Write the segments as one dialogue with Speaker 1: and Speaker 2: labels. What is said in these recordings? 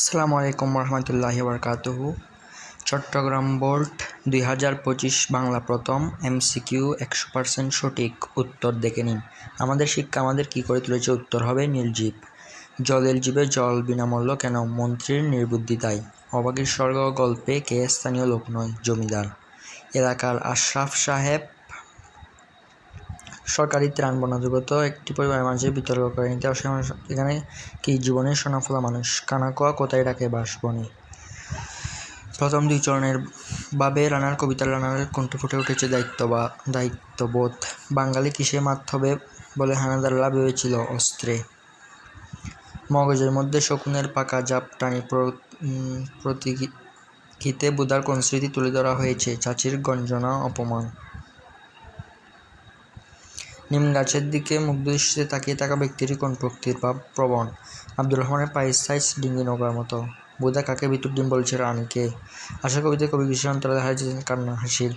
Speaker 1: আসসালামু আলাইকুম রহমতুল্লাহ বরকাতুহু। চট্টগ্রাম বোর্ড দুই হাজার পঁচিশ বাংলা প্রথম এমসিকিউ একশো পার্সেন্ট সঠিক উত্তর দেখে নিন। আমাদের শিক্ষা আমাদের কী করে তুলেছে উত্তর হবে নীলজীব। জলের জীবে জল বিনামূল্য কেন? মন্ত্রীর নির্বুদ্ধিতায় অবাগের স্বর্গ গল্পে কে স্থানীয় লোক নয়? জমিদার। এলাকার আশরাফ সাহেব সরকারি ত্রাণ বরাদ্দগত একটি পরিবারের মাঝে বিতর্ক করে নিতে অসহায় এখানে কি জীবনের সোনাফলা মানুষ? কানাকোয়া কোথায় ডাকে বাসবনে? প্রথম দুই চরণের বাবে রানার কবিতা রানার কণ্ঠে ফুটে উঠেছে দায়িত্ব বা দায়িত্ববোধ। বাঙালি কিসে হবে বলে হানাদাররা ভেবেছিল অস্ত্রে? মগজের মধ্যে শকুনের পাকা জাপ টানি প্রতীকিতে বুধার কোন স্মৃতি তুলে ধরা হয়েছে? চাচির গঞ্জনা অপমান। নিম গাছের দিকে মুগ্ধ দৃষ্টিতে তাকিয়ে থাকা ব্যক্তিটি কোন প্রকৃতির বা প্রবণ? আব্দুর রহমানের পায়ের সাইজ ডিঙ্গি নৌকার মতো। বোধা কাকে ভিতর ডিম বলছে রানীকে আশা কবিতে কবি বিশ্বের অন্তরে দেখা যাচ্ছে কান্না হাসির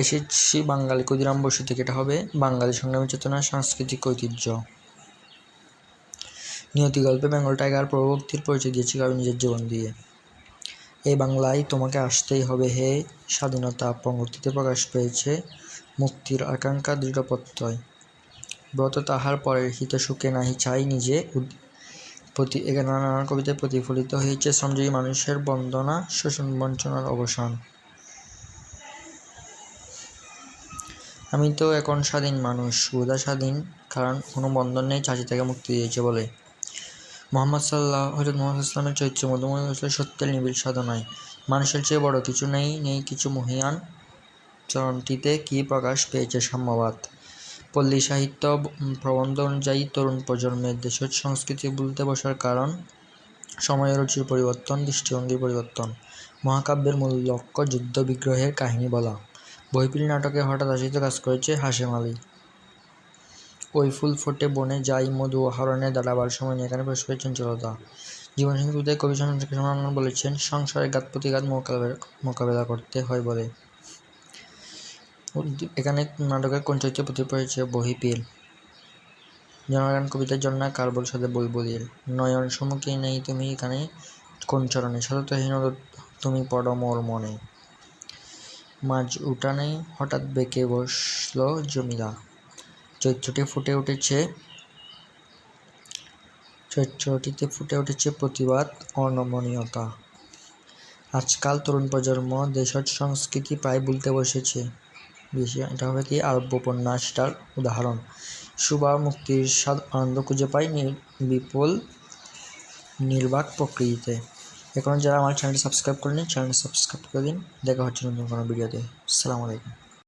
Speaker 1: এসেছি বাঙালি ক্ষুদিরাম বসু থেকে। এটা হবে বাঙালি সংগ্রামী চেতনার সাংস্কৃতিক ঐতিহ্য। নিয়তি গল্পে বেঙ্গল টাইগার প্রভুক্তির পরিচয় দিয়েছে কবি নিজের জীবন দিয়ে। এই বাংলায় তোমাকে আসতেই হবে হে স্বাধীনতা। পঙ্গক্তিতে প্রকাশ পেয়েছে মুক্তির আকাঙ্ক্ষা দৃঢ় প্রত্যয়। ব্রত তাহার পরের হিত সুখে নাহি চাই নিজে প্রতি এখানে নানান কবিতায় প্রতিফলিত হয়েছে শ্রমজীবী মানুষের বন্দনা, শোষণ বঞ্চনার অবসান। আমি তো এখন স্বাধীন মানুষ সুবিধা স্বাধীন, কারণ কোনো বন্ধন নেই চাচি থেকে মুক্তি দিয়েছে বলে। মোহাম্মদ সাল্লাহ হজরত মোহাম্মদ ইসলামের চরিত্র মধুময় সত্যের নিবিড় সাধনায়। মানুষের চেয়ে বড় কিছু নেই নেই কিছু মহিয়ান চরণটিতে কি প্রকাশ পেয়েছে সাম্যবাদ? পল্লী সাহিত্য প্রবন্ধ অনুযায়ী তরুণ প্রজন্মের দেশের সংস্কৃতি ভুলতে বসার কারণ সময়ের রুচির পরিবর্তন, দৃষ্টিভঙ্গির পরিবর্তন। মহাকাব্যের মূল লক্ষ্য যুদ্ধ বিগ্রহের কাহিনী বলা। বইপিল নাটকে হঠাৎ আসিত কাজ করেছে হাসেম আলী। ওই ফুল ফোটে বনে যাই মধু আহরণে দাঁড়াবার সময় এখানে প্রবেশ করে চঞ্চলতা। জীবন সংস্কৃতিতে কবি সম্মান বলেছেন সংসারের ঘাত প্রতিঘাত মোকাবেলা করতে হয় বলে। এখানে নাটকের কোন চরিত্রে প্রতিফলিত হয়েছে বহিপিল জনগান কবিতার জন্য কার বল সাথে বুলবুলির নয়ন সম্মুখে নেই তুমি এখানে কোন চরণে সততহীন তুমি পড়ো মোর মনে। মাঝ উঠানে হঠাৎ বেঁকে বসল জমিলা। চরিত্রটি ফুটে উঠেছে চরিত্রটিতে ফুটে উঠেছে প্রতিবাদ, অনমনীয়তা। আজকাল তরুণ প্রজন্ম দেশের সংস্কৃতি প্রায় ভুলতে বসেছে। বেশি। এটা হবে কি? আরব্য উপন্যাসটার উদাহরণ। সুবা মুক্তির স্বাদ আনন্দ খুঁজে পাই বিপুল নির্বাক প্রকৃতিতে। এখন যারা আমার চ্যানেলটি সাবস্ক্রাইব করে করেনি চ্যানেলটি সাবস্ক্রাইব করে দিন। দেখা হচ্ছে নতুন কোনো ভিডিওতে আসসালামু আলাইকুম।